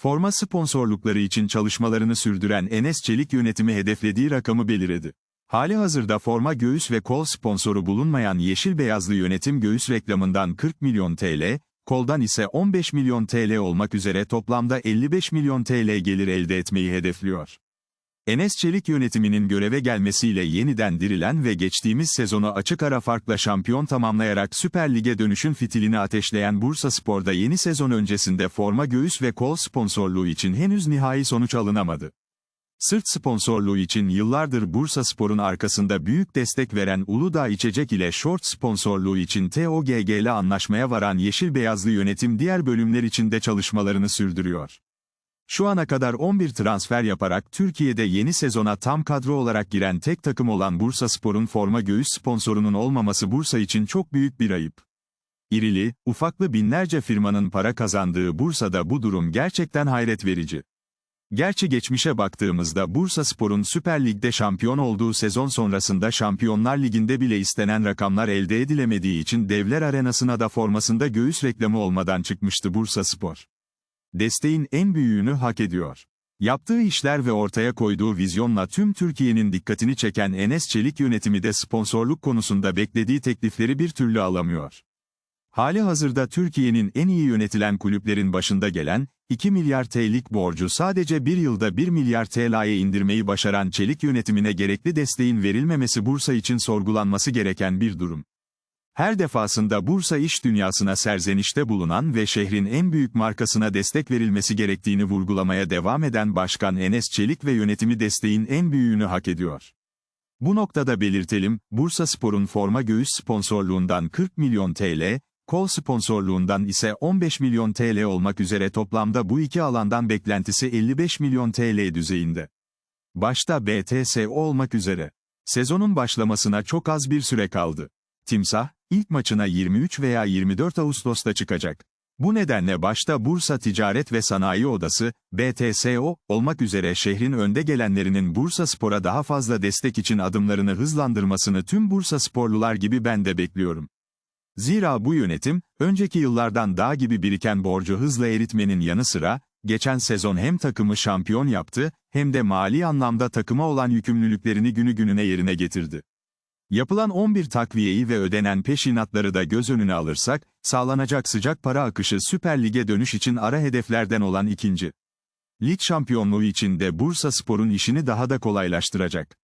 Forma sponsorlukları için çalışmalarını sürdüren Enes Çelik yönetimi hedeflediği rakamı belirledi. Hali hazırda forma göğüs ve kol sponsoru bulunmayan Yeşil Beyazlı yönetim göğüs reklamından 40 milyon TL, koldan ise 15 milyon TL olmak üzere toplamda 55 milyon TL gelir elde etmeyi hedefliyor. Enes Çelik yönetiminin göreve gelmesiyle yeniden dirilen ve geçtiğimiz sezonu açık ara farkla şampiyon tamamlayarak Süper Lig'e dönüşün fitilini ateşleyen Bursa Spor'da yeni sezon öncesinde forma göğüs ve kol sponsorluğu için henüz nihai sonuç alınamadı. Sırt sponsorluğu için yıllardır Bursa Spor'un arkasında büyük destek veren Uludağ İçecek ile şort sponsorluğu için TOGG ile anlaşmaya varan Yeşil Beyazlı yönetim diğer bölümler için de çalışmalarını sürdürüyor. Şu ana kadar 11 transfer yaparak Türkiye'de yeni sezona tam kadro olarak giren tek takım olan Bursa Spor'un forma göğüs sponsorunun olmaması Bursa için çok büyük bir ayıp. İrili, ufaklı binlerce firmanın para kazandığı Bursa'da bu durum gerçekten hayret verici. Gerçi geçmişe baktığımızda Bursa Spor'un Süper Lig'de şampiyon olduğu sezon sonrasında Şampiyonlar Ligi'nde bile istenen rakamlar elde edilemediği için Devler Arenası'na da formasında göğüs reklamı olmadan çıkmıştı Bursa Spor. Desteğin en büyüğünü hak ediyor. Yaptığı işler ve ortaya koyduğu vizyonla tüm Türkiye'nin dikkatini çeken Enes Çelik yönetimi de sponsorluk konusunda beklediği teklifleri bir türlü alamıyor. Hali hazırda Türkiye'nin en iyi yönetilen kulüplerin başında gelen, 2 milyar TL'lik borcu sadece bir yılda 1 milyar TL'ye indirmeyi başaran Çelik yönetimine gerekli desteğin verilmemesi Bursa için sorgulanması gereken bir durum. Her defasında Bursa iş dünyasına serzenişte bulunan ve şehrin en büyük markasına destek verilmesi gerektiğini vurgulamaya devam eden Başkan Enes Çelik ve yönetimi desteğin en büyüğünü hak ediyor. Bu noktada belirtelim, Bursa Spor'un forma göğüs sponsorluğundan 40 milyon TL, kol sponsorluğundan ise 15 milyon TL olmak üzere toplamda bu iki alandan beklentisi 55 milyon TL düzeyinde. Başta BTSO olmak üzere. Sezonun başlamasına çok az bir süre kaldı. Timsah, ilk maçına 23 veya 24 Ağustos'ta çıkacak. Bu nedenle başta Bursa Ticaret ve Sanayi Odası, BTSO, olmak üzere şehrin önde gelenlerinin Bursa Spor'a daha fazla destek için adımlarını hızlandırmasını tüm Bursa sporlular gibi ben de bekliyorum. Zira bu yönetim, önceki yıllardan dağ gibi biriken borcu hızla eritmenin yanı sıra, geçen sezon hem takımı şampiyon yaptı, hem de mali anlamda takıma olan yükümlülüklerini günü gününe yerine getirdi. Yapılan 11 takviyeyi ve ödenen peşinatları da göz önüne alırsak, sağlanacak sıcak para akışı Süper Lig'e dönüş için ara hedeflerden olan ikinci. Lig şampiyonluğu için de Bursa Spor'un işini daha da kolaylaştıracak.